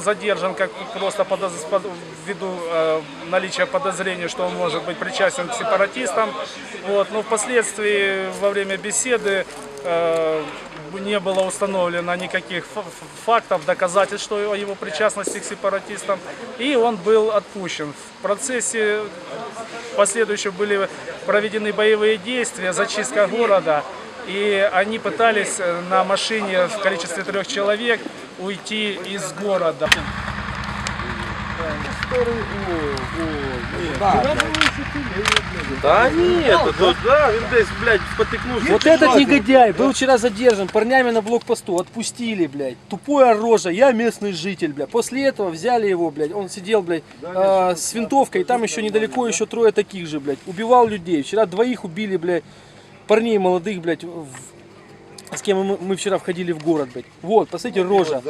задержан как просто подоз- под- ввиду э, наличия подозрений, что он может быть причастен к сепаратистам. Вот. Но впоследствии во время беседы э, не было установлено никаких фактов, доказательств, что о его причастности к сепаратистам. И он был отпущен. В процессе последующие были проведены боевые действия, зачистка города. И они пытались э, на машине в количестве трех человек уйти из города. Та ні, то, то, да, він десь, блядь, спотикнувся. Вот этот негодяй был вчера задержан парнями на блокпосту, отпустили, блядь. Тупое рожа, я местный житель, блядь. После этого взяли его, блядь, он сидел, блядь, э, с винтовкой, и там еще недалеко еще трое таких же, блядь. Убивал людей. Вчера двоих убили, блядь, парней молодых, блядь, в- с кем мы, мы вчера входили в город, блядь. Вот, посмотрите, рожа.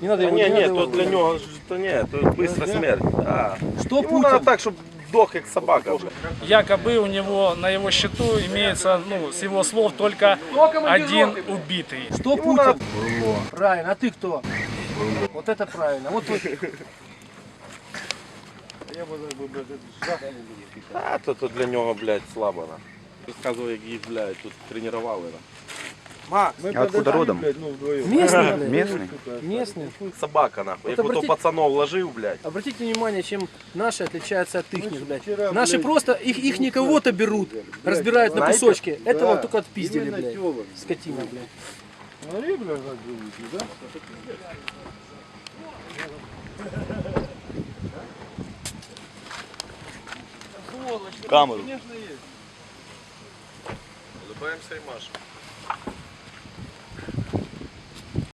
Не надо Та его, ні, не ні, надо то его. для нього, ж- то ні, то бистра смерть. Да. Что Йому треба Путин? так, щоб дох як собака. вже. Якобы у него на его счету имеется, ну, с его слов, только один убитый. Что Путин? Правильно, а ты кто? Вот это правильно. Вот вы- А, то, то для нього, блядь, слабо. на. Розказував, як їх, блядь, тут тренували. на. А откуда родом? местный, блядь. Местный? Местный. Собака, нахуй. Як ото обратіть- пацанов ложив, блядь. Обратите внимание, чем наши отличаются от их, блядь. Наши просто, их, их не кого-то берут, разбирают на знаете? кусочки. Этого только отпиздили, блядь. Скотина, блядь. Камеру. Улыбаємося і машемо.